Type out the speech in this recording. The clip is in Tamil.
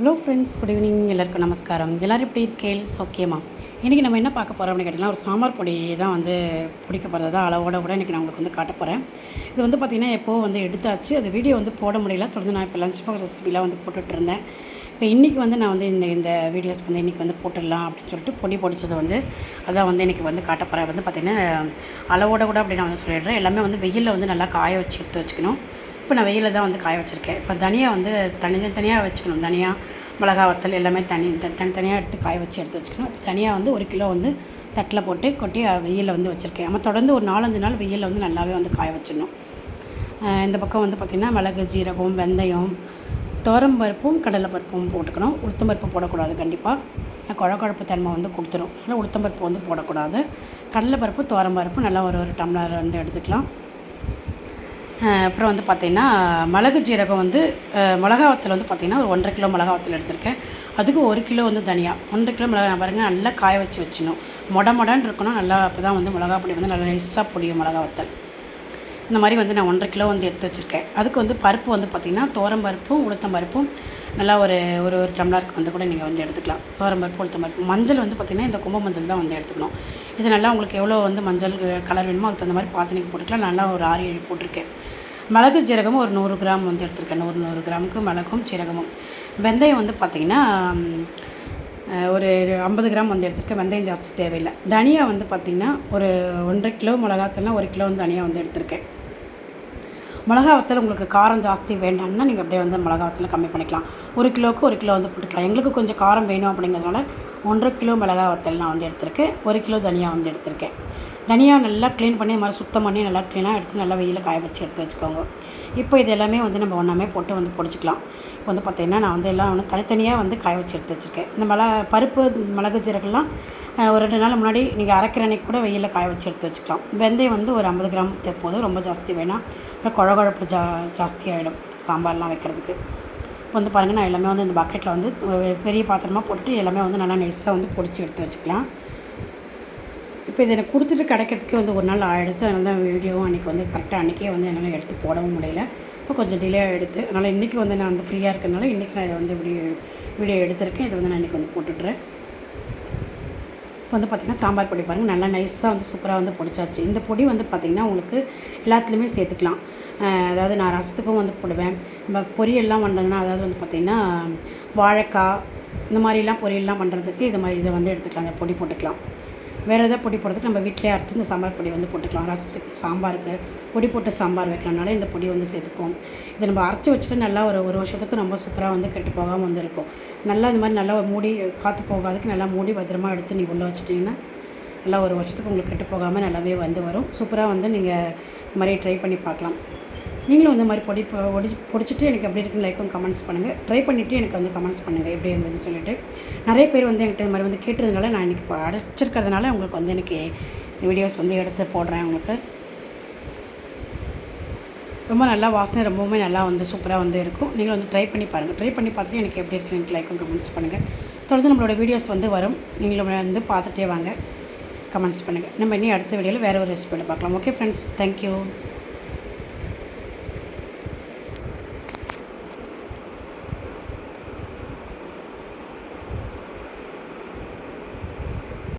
ஹலோ ஃப்ரெண்ட்ஸ் குட் ஈவினிங் எல்லாருக்கும் நமஸ்காரம். எல்லோரும் எப்படி இருக்கேள் சோக்கியமா? இன்றைக்கி நம்ம என்ன பார்க்க போகிறோம் அப்படின்னு கேட்டிங்கன்னா ஒரு சாம்பார் பொடி தான் வந்து பிடிக்க போகிறது தான் அளவோட கூட இன்றைக்கி நான் உங்களுக்கு வந்து காட்ட போகிறேன் இது வந்து பார்த்திங்கன்னா எப்போது வந்து எடுத்தாச்சு அது வீடியோ வந்து போட முடியல. தொடர்ந்து நான் இப்போ லஞ்ச் பாக்ஸ் ரெசிபிலாம் வந்து போட்டுட்ருந்தேன் இப்போ இன்றைக்கி வந்து நான் வந்து இந்த இந்த வீடியோஸ் வந்து இன்றைக்கி வந்து போட்டுடலாம் அப்படின்னு சொல்லிட்டு பொடி பொடிச்சது வந்து அதான் வந்து இன்றைக்கி வந்து காட்ட போகிறேன் வந்து பார்த்திங்கன்னா அளவோட கூட அப்படி நான் வந்து சொல்லிடுறேன். எல்லாமே வந்து வெயிலில் வந்து நல்லா காய வச்சு எடுத்து வச்சுக்கணும். நான் வெயிலில் தான் வந்து காய வச்சுருக்கேன். இப்போ தனியாக வந்து தனி தனியாக வச்சுக்கணும். தனியாக மிளகா வத்தல் எல்லாமே தனி த- தனித்தனியாக எடுத்து காய வச்சு எடுத்து வச்சுக்கணும். இப்போ தனியாக வந்து ஒரு கிலோ வந்து தட்டில் போட்டு கொட்டி வெயிலில் வந்து வச்சுருக்கேன். நம்ம தொடர்ந்து ஒரு நாலஞ்சு நாள் வெயிலில் வந்து நல்லாவே வந்து காய வச்சிடணும். இந்த பக்கம் வந்து பார்த்திங்கன்னா மிளகு ஜீரகம் வெந்தயம் துவரம்பருப்பும் கடலைப்பருப்பும் போட்டுக்கணும். உளுத்தம்பருப்பு போடக்கூடாது கண்டிப்பாக குழக்குழப்பு தன்மை வந்து கொடுத்துரும். அதனால் உளுத்தம்பருப்பு வந்து போடக்கூடாது. கடலைப்பருப்பு துவரம்பருப்பு நல்லா ஒரு ஒரு டம்ளர் வந்து எடுத்துக்கலாம். அப்புறம் வந்து பார்த்திங்கன்னா மிளகு ஜீரகம் வந்து மிளகா வத்தல் வந்து பார்த்திங்கன்னா ஒரு ஒன்றரை கிலோ மிளகா வத்தல் எடுத்திருக்கேன். அதுக்கு ஒரு கிலோ வந்து தனியாக ஒன்றரை கிலோ மிளகா நான் பாருங்கள் நல்லா காய வச்சு வச்சிடணும். மொட மொடன்னு இருக்கணும். நல்லா அப்போ தான் வந்து மிளகா பொடி வந்து நல்லா நைஸாக பொடியும் மிளகா வத்தல். இந்த மாதிரி வந்து நான் ஒன்றரை கிலோ வந்து எடுத்து வச்சுருக்கேன். அதுக்கு வந்து பருப்பு வந்து பார்த்திங்கன்னா தோரம் பருப்பும் உளுத்தம் பருப்பும் நல்லா ஒரு ஒரு ஒரு டம்ளருக்கு வந்து கூட நீங்கள் வந்து எடுத்துக்கலாம். தோரம் பருப்பு உளுத்தம் பருப்பு. மஞ்சள் வந்து பார்த்திங்கன்னா இந்த கும்ப மஞ்சள் தான் வந்து எடுத்துக்கணும். இது நல்லா உங்களுக்கு எவ்வளோ வந்து மஞ்சள் கலர் வேணுமோ அதுக்கு தகுந்த மாதிரி பார்த்து நீங்கள் போட்டுக்கலாம். நல்லா ஒரு ஆறு ஏழு போட்டிருக்கேன். மிளகு ஜீரகமும் ஒரு நூறு கிராம் வந்து எடுத்திருக்கேன். நூறு நூறு கிராமுக்கு மிளகும் சீரகமும் வெந்தயம் வந்து பார்த்திங்கன்னா ஒரு ஐம்பது கிராம் வந்து எடுத்திருக்கேன். வெந்தயம் ஜாஸ்தி தேவையில்லை. தனியா வந்து பார்த்திங்கன்னா ஒரு ஒன்றரை கிலோ மிளகாத்தெல்லாம் ஒரு கிலோ வந்து தனியாக வந்து எடுத்திருக்கேன். மிளகா வத்தல் உங்களுக்கு காரம் ஜாஸ்தி வேண்டாம்னா நீங்கள் அப்படியே வந்து மிளகா வத்தல் கம்மி பண்ணிக்கலாம். ஒரு கிலோவுக்கு ஒரு கிலோ வந்து போட்டுக்கலாம். எங்களுக்கு கொஞ்சம் காரம் வேணும் அப்படிங்கிறதுனால ஒன்றரை கிலோ மிளகா வத்தல் நான் வந்து எடுத்திருக்கேன். ஒரு கிலோ தனியாக வந்து எடுத்திருக்கேன். தனியாக நல்லா க்ளீன் பண்ணி இந்த மாதிரி சுத்தம் பண்ணி நல்லா க்ளீனாக எடுத்து நல்லா வெயிலில் காய வச்சு எடுத்து வச்சுக்கோங்க. இப்போ இது எல்லாமே வந்து நம்ம ஒன்றாமே போட்டு வந்து பொடிச்சிக்கலாம். இப்போ வந்து பார்த்திங்கன்னா நான் வந்து எல்லாம் ஒன்று தனித்தனியாக வந்து காய வச்சு எடுத்து வச்சுருக்கேன். இந்த மிள பருப்பு மிளகு ஜீரகெல்லாம் ஒரு ரெண்டு நாள் முன்னாடி நீங்கள் அரைக்கிற அன்னைக்கு கூட வெயிலில் காய வச்சு எடுத்து வச்சுக்கலாம். வெந்தயம் வந்து ஒரு ஐம்பது கிராம் போதும். ரொம்ப ஜாஸ்தி வேணாம் அப்புறம் குழகுழப்பு ஜா ஜாஸ்தி ஆகிடும் சாம்பார்லாம் வைக்கிறதுக்கு. இப்போ வந்து பாருங்கள் நான் எல்லாமே வந்து இந்த பக்கெட்டில் வந்து பெரிய பாத்திரமாக போட்டுட்டு எல்லாமே வந்து நல்லா நைஸாக வந்து பொடிச்சு எடுத்து வச்சுக்கலாம். இப்போ இதை எனக்கு கொடுத்துட்டு கிடைக்கிறதுக்கே வந்து ஒரு நாள் ஆகிடுது அதனால தான் வீடியோவும் அன்றைக்கி வந்து கரெக்டாக அன்றைக்கே வந்து என்னால் எடுத்து போடவும் முடியல. இப்போ கொஞ்சம் டிலே ஆகிடுது அதனால் இன்றைக்கி வந்து நான் வந்து ஃப்ரீயாக இருக்கிறனால இன்றைக்கி நான் இதை வந்து இப்படி வீடியோ எடுத்திருக்கேன். இதை வந்து நான் இன்றைக்கி வந்து போட்டுட்றேன். இப்போ வந்து பார்த்திங்கன்னா சாம்பார் பொடி பாருங்கள் நல்லா நைஸாக வந்து சூப்பராக வந்து பொடிச்சாச்சு. இந்த பொடி வந்து பார்த்திங்கன்னா உங்களுக்கு எல்லாத்துலேயுமே சேர்த்துக்கலாம். அதாவது நான் ரசத்துக்கும் வந்து போடுவேன். நம்ம பொரியல்லாம் பண்ணுறதுனா அதாவது வந்து பார்த்திங்கன்னா வாழைக்காய் இந்த மாதிரிலாம் பொரியல்லாம் பண்ணுறதுக்கு இது மாதிரி இதை வந்து எடுத்துக்கலாம் அந்த பொடி போட்டுக்கலாம். வேறு எதாவது பொடி போடுறதுக்கு நம்ம வீட்டிலே அரைச்சி இந்த சாம்பார் பொடி வந்து போட்டுக்கலாம். ரசத்துக்கு சாம்பாருக்கு. பொடி போட்டு சாம்பார் வைக்கிறனால இந்த பொடி வந்து சேர்த்துப்போம். இதை நம்ம அரைச்சி வச்சுட்டு நல்லா ஒரு ஒரு வருஷத்துக்கு ரொம்ப சூப்பராக வந்து கெட்டு போகாமல் வந்து இருக்கும் நல்லா இந்த மாதிரி நல்லா மூடி காற்று போகாதுக்கு நல்லா மூடி பத்திரமா எடுத்து நீங்கள் உள்ளே வச்சிட்டிங்கன்னா நல்லா ஒரு வருஷத்துக்கு உங்களுக்கு கெட்டு போகாமல் நல்லாவே வந்து வரும். சூப்பராக வந்து நீங்கள் இந்த மாதிரி ட்ரை பண்ணி பார்க்கலாம். நீங்களும் இந்த மாதிரி பொடி பொ- பொடிச்சிட்டு எனக்கு எப்படி இருக்குன்னு லைக்கும் கமெண்ட்ஸ் பண்ணுங்கள் ட்ரை பண்ணிவிட்டு எனக்கு வந்து கமெண்ட்ஸ் பண்ணுங்கள் எப்படி இருந்ததுன்னு சொல்லிட்டு. நிறைய பேர் வந்து என்கிட்ட இந்த மாதிரி வந்து கேட்டதுனால நான் இன்றைக்கி இப்போ அடைச்சிருக்கிறதுனால உங்களுக்கு வந்து எனக்கு வீடியோஸ் வந்து எடுத்து போடுறேன் உங்களுக்கு. ரொம்ப நல்லா வாசனை ரொம்பவுமே நல்லா வந்து சூப்பராக வந்து இருக்கும். நீங்கள் வந்து ட்ரை பண்ணி பாருங்கள் ட்ரை பண்ணி பார்த்துட்டு எனக்கு எப்படி இருக்குன்னு எனக்கு லைக்கும் கமெண்ட்ஸ் பண்ணுங்கள் தொடர்ந்து நம்மளோட வீடியோஸ் வந்து வரும். நீங்களும் வந்து பார்த்துட்டே வாங்க. கமெண்ட்ஸ் பண்ணுங்கள் நம்ம இனி அடுத்த வீடியோவில் வேறு ஒரு ரெசிபியில் பார்க்கலாம். Okay friends thank you